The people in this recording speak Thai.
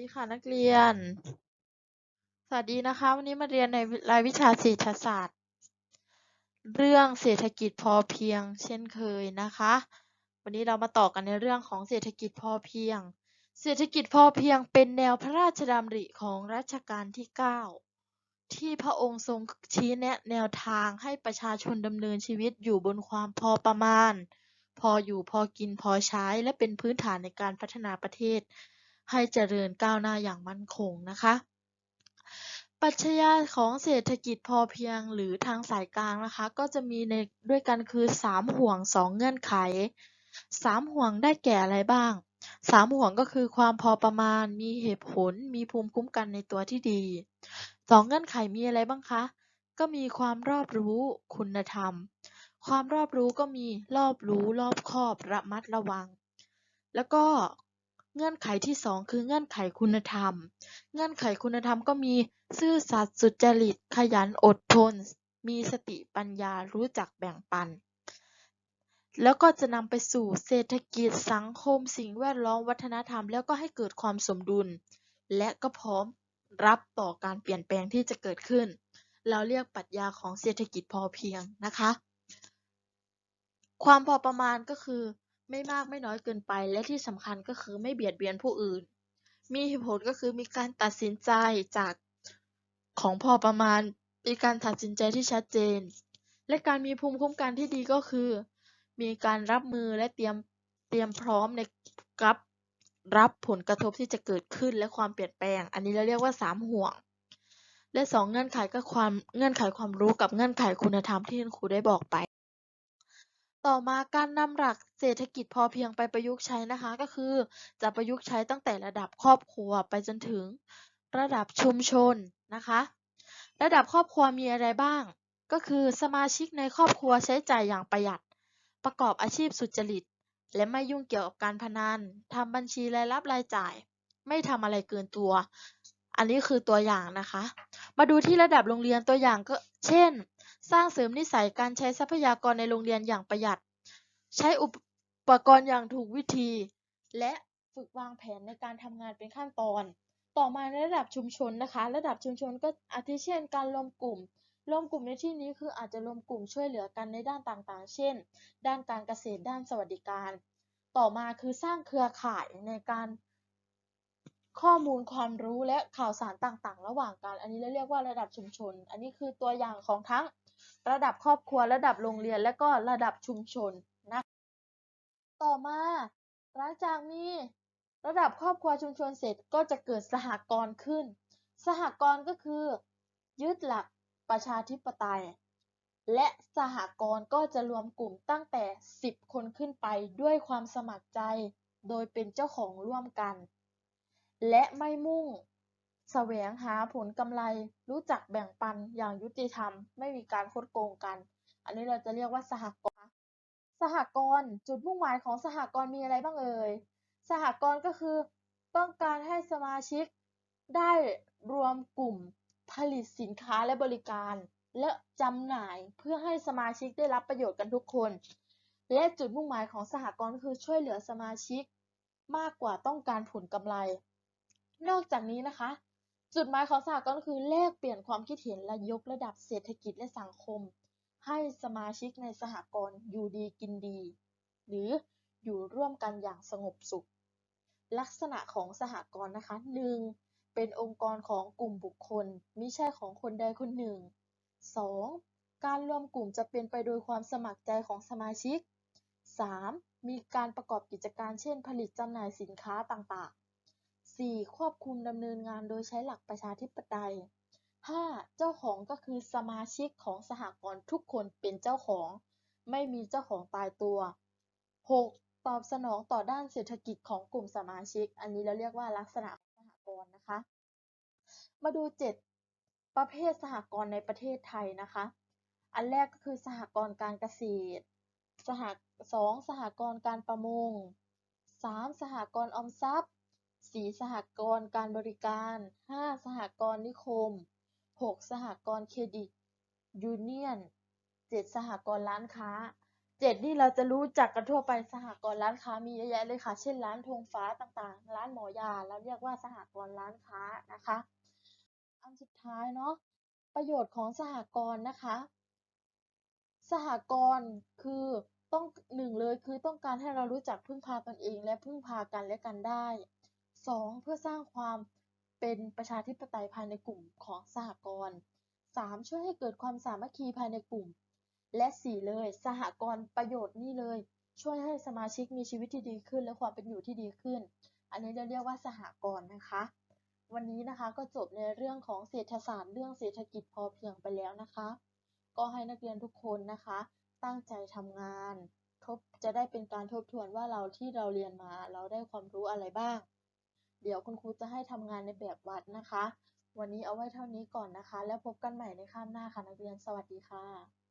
ดีค่ะนักเรียน สวัสดีนะคะ วันนี้มาเรียนในรายวิชาเศรษฐศาสตร์ เรื่องเศรษฐกิจพอเพียง เช่นเคยนะคะ วันนี้เรามาต่อกันในเรื่องของเศรษฐกิจพอเพียง เศรษฐกิจพอเพียงเป็นแนวพระราชดำริของรัชกาลที่ 9 ที่พระองค์ทรงชี้แนะแนวทางให้ประชาชนดำเนินชีวิตอยู่บนความพอประมาณ พออยู่พอกินพอใช้และเป็นพื้นฐานในการพัฒนาประเทศ ให้เจริญก้าวหน้าอย่างมั่นคงนะคะปรัชญาของเศรษฐกิจพอเพียงหรือทางสายกลางนะคะ ก็จะมีในด้วยกันคือ 3 ห่วง 2 เงื่อนไข 3 ห่วงได้แก่อะไรบ้าง 3 ห่วงก็คือความพอประมาณ มีเหตุผล มีภูมิคุ้มกันในตัวที่ดี 2 เงื่อนไขมีอะไรบ้างคะ ก็มีความรอบรู้คุณธรรม ความรอบรู้ก็มีรอบรู้รอบคอบระมัดระวัง แล้วก็ เงื่อนไขที่2คือเงื่อนไขคุณธรรม เงื่อนไขคุณธรรมก็มีซื่อสัตย์สุจริต ขยันอดทน มีสติปัญญารู้จักแบ่งปัน แล้วก็จะนำไปสู่เศรษฐกิจสังคมสิ่งแวดล้อมวัฒนธรรม แล้วก็ให้เกิดความสมดุล และก็พร้อมรับต่อการเปลี่ยนแปลงที่จะเกิดขึ้น เราเรียกปรัชญาของเศรษฐกิจพอเพียงนะคะ ความพอประมาณก็คือ ไม่มากไม่น้อยเกินไป และที่สำคัญก็คือไม่เบียดเบียนผู้อื่น มีเหตุผลก็คือมีการตัดสินใจจากของพอประมาณ มีการตัดสินใจที่ชัดเจน และการมีภูมิคุ้มกันที่ดีก็คือ มีการรับมือและเตรียมเตรียมพร้อมในรับรับผลกระทบที่จะเกิดขึ้นและความเปลี่ยนแปลง อันนี้เราเรียกว่าสามห่วง และสองเงื่อนไขก็ความเงื่อนไขความรู้กับเงื่อนไขคุณธรรมที่คุณครูได้บอกไป ต่อมาการนำหลักเศรษฐกิจพอเพียงไปประยุกต์ใช้นะคะ ก็คือจะประยุกต์ใช้ตั้งแต่ระดับครอบครัวไปจนถึงระดับชุมชนนะคะ ระดับครอบครัวมีอะไรบ้าง ก็คือสมาชิกในครอบครัวใช้จ่ายอย่างประหยัด ประกอบอาชีพสุจริต และไม่ยุ่งเกี่ยวกับการพนันทำบัญชีรายรับรายจ่าย ไม่ทำอะไรเกินตัว อันนี้คือตัวอย่างนะคะ มาดูที่ระดับโรงเรียนตัวอย่างก็ เช่น สร้างเสริมนิสัยการใช้ทรัพยากรในโรงเรียนอย่างประหยัด ใช้อุปกรณ์อย่างถูกวิธี และฝึกวางแผนในการทำงานเป็นขั้นตอน ต่อมาในระดับชุมชนนะคะ ระดับชุมชนก็อาทิเช่น การรวมกลุ่ม รวมกลุ่มในที่นี้คืออาจจะรวมกลุ่มช่วยเหลือกันในด้านต่างๆ เช่น ด้านการเกษตร ด้านสวัสดิการ ต่อมาคือสร้างเครือข่ายในการข้อมูลความรู้และข่าวสารต่างๆ ระหว่างกัน อันนี้เราเรียกว่าระดับชุมชน อันนี้คือตัวอย่างของทั้ง ระดับครอบครัวระดับโรงเรียน และก็ระดับชุมชนนะต่อมาหลังจากมีระดับครอบครัวชุมชนเสร็จก็จะเกิดสหกรณ์ขึ้น สหกรณ์ก็คือ ยึดหลักประชาธิปไตย และสหกรณ์ก็จะรวมกลุ่มตั้งแต่ 10 คนขึ้นไปด้วยความสมัครใจ โดยเป็นเจ้าของร่วมกัน และไม่มุ่ง แสวงหาผลกำไร รู้จักแบ่งปันอย่างยุติธรรม ไม่มีการคดโกงกัน อันนี้เราจะเรียกว่าสหกรณ์สหกรณ์จุดมุ่งหมายของสหกรณ์มีอะไรบ้างเอ่ย สหกรณ์ก็คือต้องการให้สมาชิกได้รวมกลุ่มผลิตสินค้าและบริการ และจำหน่ายเพื่อให้สมาชิกได้รับประโยชน์กันทุกคน และจุดมุ่งหมายของสหกรณ์คือช่วยเหลือสมาชิก มากกว่าต้องการผลกำไร นอกจากนี้นะคะ จุดหมายของสหกรณ์ก็คือแลกเปลี่ยนความคิดเห็นและยกระดับเศรษฐกิจและสังคม ให้สมาชิกในสหกรณ์อยู่ดีกินดี หรืออยู่ร่วมกันอย่างสงบสุข ลักษณะของสหกรณ์นะคะ 1. เป็นองค์กรของกลุ่มบุคคลมิใช่ของคนใดคนหนึ่ง 2. การรวมกลุ่มจะเป็นไปโดยความสมัครใจของสมาชิก 3. มีการประกอบกิจการเช่น ผลิตจำหน่ายสินค้าต่างๆ 4. ควบคุมดำเนินงานโดยใช้หลักประชาธิปไตย 5. เจ้าของก็คือสมาชิกของสหกรณ์ทุกคนเป็นเจ้าของ ไม่มีเจ้าของตายตัว 6. ตอบสนองต่อด้านเศรษฐกิจของกลุ่มสมาชิก อันนี้เราเรียกว่าลักษณะของสหกรณ์นะคะ มาดู 7 ประเภทสหกรณ์ในประเทศไทยนะคะ อันแรกก็คือสหกรณ์การเกษตรสหสองสหกรณ์การประมง 3. สหกรณ์ออมทรัพย์ 4. สหกรณ์การบริการ 5. สหกรณ์นิคม 6. สหกรณ์เครดิตยูเนียน 7. สหกรณ์ร้านค้าเจ็ดนี่เราจะรู้จักกันทั่วไปสหกรณ์ร้านค้ามีเยอะแยะเลยค่ะ เช่นร้านธงฟ้าต่างๆ ร้านหมอยาเราเรียกว่าสหกรณ์ร้านค้านะคะ อันสุดท้ายเนาะประโยชน์ของสหกรณ์นะคะ สหกรณ์คือต้องหนึ่งเลยคือต้องการให้เรารู้จักพึ่งพาตนเองและพึ่งพากันและกันได้ สองเพื่อสร้างความเป็นประชาธิปไตยภายในกลุ่มของสหกรณ์สามช่วยให้เกิดความสามัคคีภายในกลุ่ม และสี่เลยสหกรณ์ประโยชน์นี่เลย ช่วยให้สมาชิกมีชีวิตที่ดีขึ้น และความเป็นอยู่ที่ดีขึ้น อันนี้เราเรียกว่าสหกรณ์นะคะ วันนี้นะคะก็จบในเรื่องของเศรษฐศาสตร์เรื่องเศรษฐกิจพอเพียงไปแล้วนะคะ ก็ให้นักเรียนทุกคนนะคะ ตั้งใจทำงานทบจะได้เป็นการทบทวนว่าเราที่เราเรียนมาเราได้ความรู้อะไรบ้าง เดี๋ยวคุณครูจะให้ทำงานในแบบวัดนะคะ วันนี้เอาไว้เท่านี้ก่อนนะคะ แล้วพบกันใหม่ในคาบหน้าค่ะนักเรียน สวัสดีค่ะ